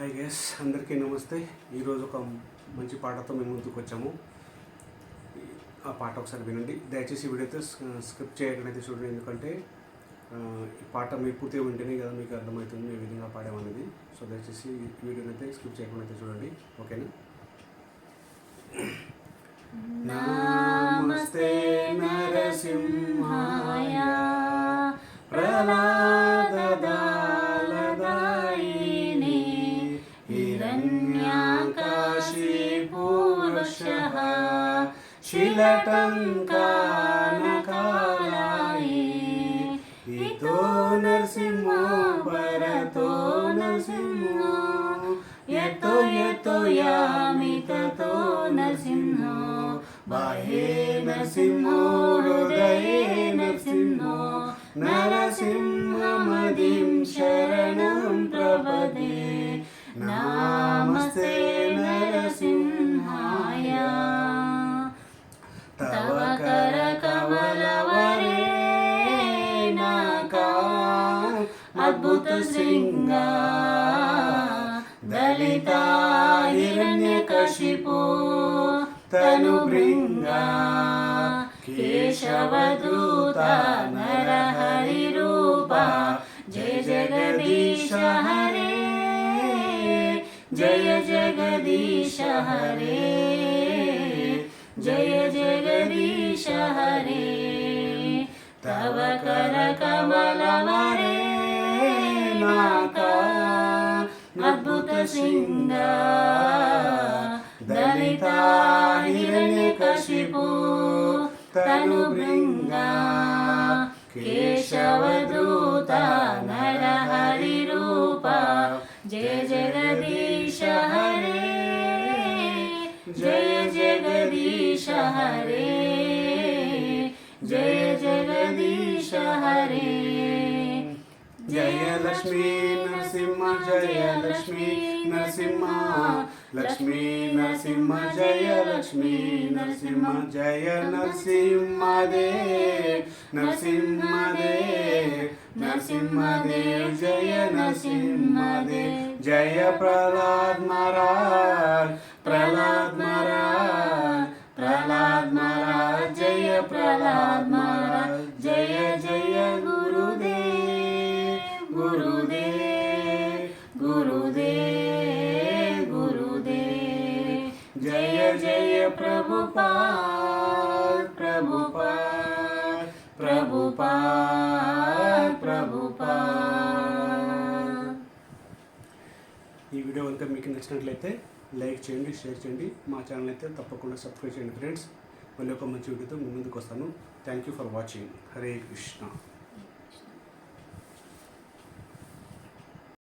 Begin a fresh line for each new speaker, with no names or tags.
Hi guys అందరికీ నమస్తే. ఈరోజు ఒక మంచి పాటతో మేము ముందుకు వచ్చాము. ఆ పాట ఒకసారి వినండి. దయచేసి ఈ వీడియో అయితే స్క్రిప్ట్ చేయకుండా అయితే చూడండి. ఎందుకంటే ఈ పాట మీరు పూర్తిగా వింటేనే కదా మీకు అర్థమవుతుంది ఏ విధంగా పాడామనేది. సో దయచేసి ఈ వీడియోని అయితే స్క్రిప్ట్ చేయకుండా అయితే చూడండి. ఓకేనా? నమస్తే శిలటంకానకాలాయి ఇతో నరసింహో పరతో నరసింహో. ఎతో ఎతో యామి తతో నరసింహో. బాహే నరసింహో హృదయే నరసింహో. నరసింహమదిం శరణం ప్రపదే. నా అద్భుత శృంగ దళిత హిరణ్యకశిపు తను బృంగ కేశవదూత నరహరి రూప. జయ జగదీశ హరే జయ జగదీశ హరే జయ జగదీశ నాకా అద్భుత సింగ దళిత హిరణ్యకశిపు తను బృంగ కేశవదూత నరహరి రూప. జయ జగదీశ హరే జయ జగదీశ హరే. జయ లక్ష్మీ నరసింహ జయ లక్ష్మీ నరసింహ లక్ష్మీ నరసింహ జయ లక్ష్మీ నరసింహ జయ నరసింహదేవ్ నరసింహదేవ్ నరసింహదేవ్ జయ నరసింహదేవ్ జయ ప్రహ్లాద్ మహారాజ్ ప్రహ్లాద్ మహారాజ్ ప్రహ్లాద్ మహారాజ్ జయ ప్రహ్లాద్ మహారాజ్ ప్రభుపాల్ ప్రభుపాల్ ప్రభుపాల్ ప్రభుపాల్ ఈ వీడియో కనుక మీకు నచ్చినట్లయితే లైక్ చేయండి షేర్ చేయండి. మా ఛానల్ అయితే తప్పకుండా సబ్స్క్రైబ్ చేయండి ఫ్రెండ్స్ మళ్ళీ ఒక మంచి వీడియోతో ముందుకు వస్తాను. Thank you for watching Hare Krishna